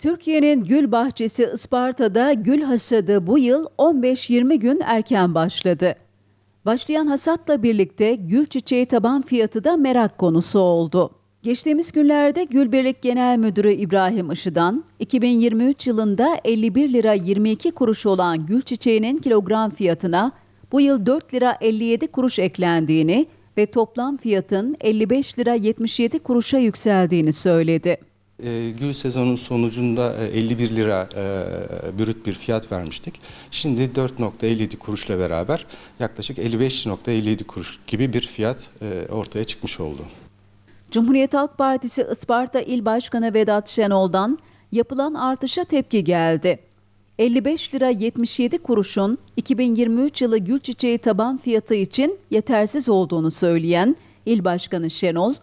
Türkiye'nin gül bahçesi Isparta'da gül hasadı bu yıl 15-20 gün erken başladı. Başlayan hasatla birlikte gül çiçeği taban fiyatı da merak konusu oldu. Geçtiğimiz günlerde Gülbirlik Genel Müdürü İbrahim Işı'dan 2023 yılında 51 lira 22 kuruş olan gül çiçeğinin kilogram fiyatına bu yıl 4 lira 57 kuruş eklendiğini ve toplam fiyatın 55 lira 77 kuruşa yükseldiğini söyledi. E, gül sezonu sonucunda e, 51 lira e, brüt bir fiyat vermiştik. Şimdi 4.57 kuruşla beraber yaklaşık 55.57 kuruş gibi bir fiyat e, ortaya çıkmış oldu. Cumhuriyet Halk Partisi Isparta İl Başkanı Vedat Şenol'dan yapılan artışa tepki geldi. 55 lira 77 kuruşun 2023 yılı gül çiçeği taban fiyatı için yetersiz olduğunu söyleyen İl Başkanı Şenol,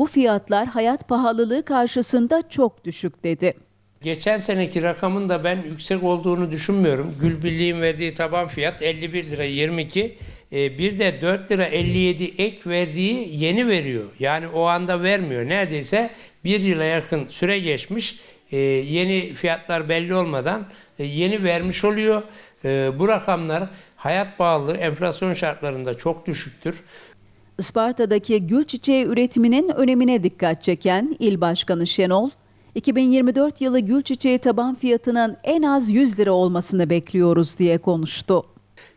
bu fiyatlar hayat pahalılığı karşısında çok düşük dedi. Geçen seneki rakamın da ben yüksek olduğunu düşünmüyorum. Gülbirliğin verdiği taban fiyat 51 lira 22. Ee, bir de 4 lira 57 ek verdiği yeni veriyor. Yani o anda vermiyor. Neredeyse bir yıla yakın süre geçmiş. Ee, yeni fiyatlar belli olmadan e, yeni vermiş oluyor. Ee, bu rakamlar hayat pahalılığı enflasyon şartlarında çok düşüktür. Isparta'daki gül çiçeği üretiminin önemine dikkat çeken İl Başkanı Şenol, 2024 yılı gül çiçeği taban fiyatının en az 100 lira olmasını bekliyoruz diye konuştu.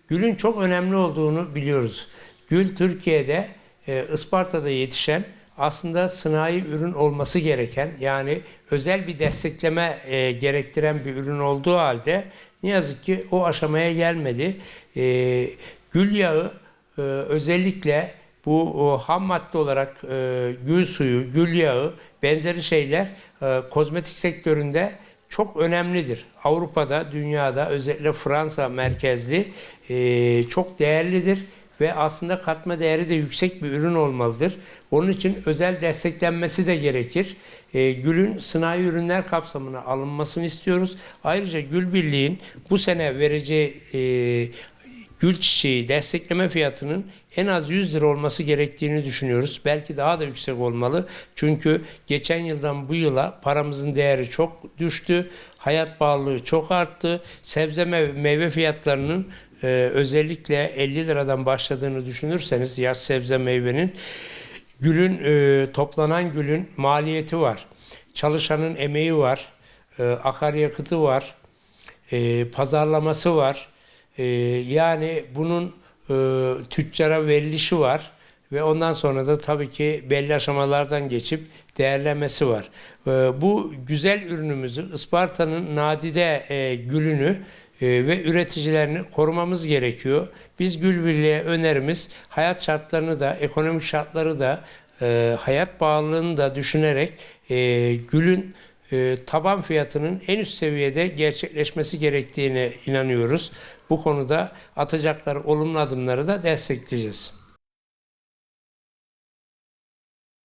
Gülün çok önemli olduğunu biliyoruz. Gül Türkiye'de e, Isparta'da yetişen aslında sınai ürün olması gereken yani özel bir destekleme e, gerektiren bir ürün olduğu halde ne yazık ki o aşamaya gelmedi. E, gül yağı e, özellikle bu o, ham madde olarak e, gül suyu, gül yağı benzeri şeyler e, kozmetik sektöründe çok önemlidir. Avrupa'da, dünyada özellikle Fransa merkezli e, çok değerlidir ve aslında katma değeri de yüksek bir ürün olmalıdır. Onun için özel desteklenmesi de gerekir. E, gülün sınai ürünler kapsamına alınmasını istiyoruz. Ayrıca Gül Birliği'nin bu sene vereceği e, gül çiçeği destekleme fiyatının en az 100 lira olması gerektiğini düşünüyoruz. Belki daha da yüksek olmalı. Çünkü geçen yıldan bu yıla paramızın değeri çok düştü. Hayat pahalılığı çok arttı. Sebze meyve, meyve fiyatlarının e, özellikle 50 liradan başladığını düşünürseniz yaş sebze meyvenin gülün e, toplanan gülün maliyeti var. Çalışanın emeği var. E, akaryakıtı var. E, pazarlaması var. E, yani bunun e, tüccara verilişi var ve ondan sonra da tabii ki belli aşamalardan geçip değerlemesi var. E, bu güzel ürünümüzü Isparta'nın nadide e, gülünü e, ve üreticilerini korumamız gerekiyor. Biz Gül Birliği'ye önerimiz hayat şartlarını da ekonomik şartları da e, hayat pahalılığını da düşünerek e, gülün e, taban fiyatının en üst seviyede gerçekleşmesi gerektiğine inanıyoruz. Bu konuda atacakları olumlu adımları da destekleyeceğiz.